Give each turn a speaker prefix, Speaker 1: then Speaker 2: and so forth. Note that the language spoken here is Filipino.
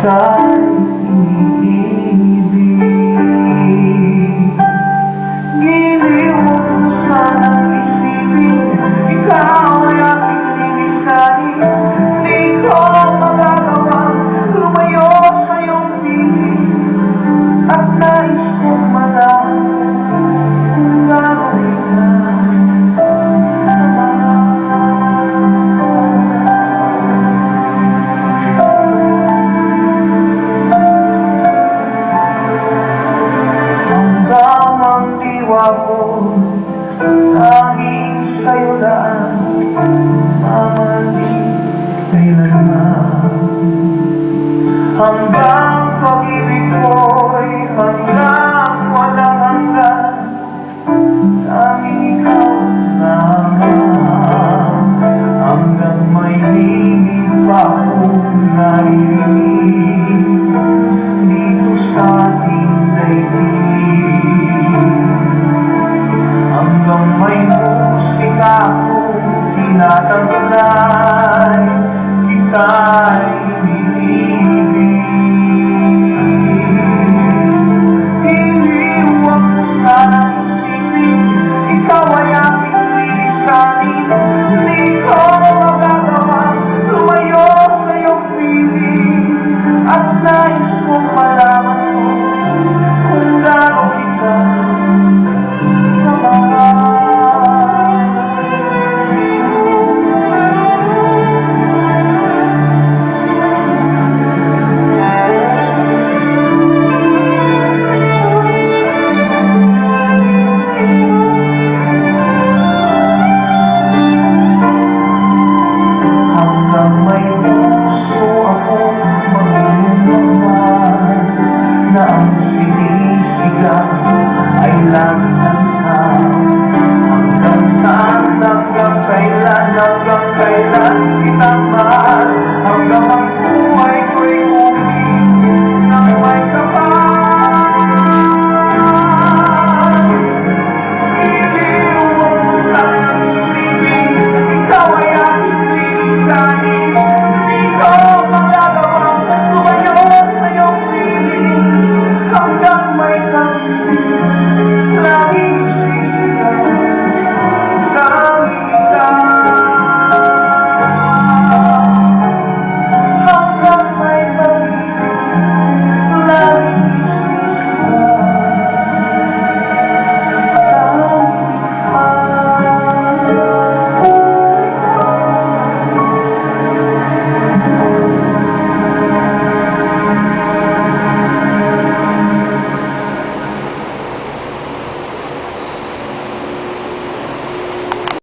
Speaker 1: sky. ang diwa ko, tanging sa'yo lang. sinisika ay langit ang ikaw Hanggang saan, hanggang kailan, hanggang kailan kita mahal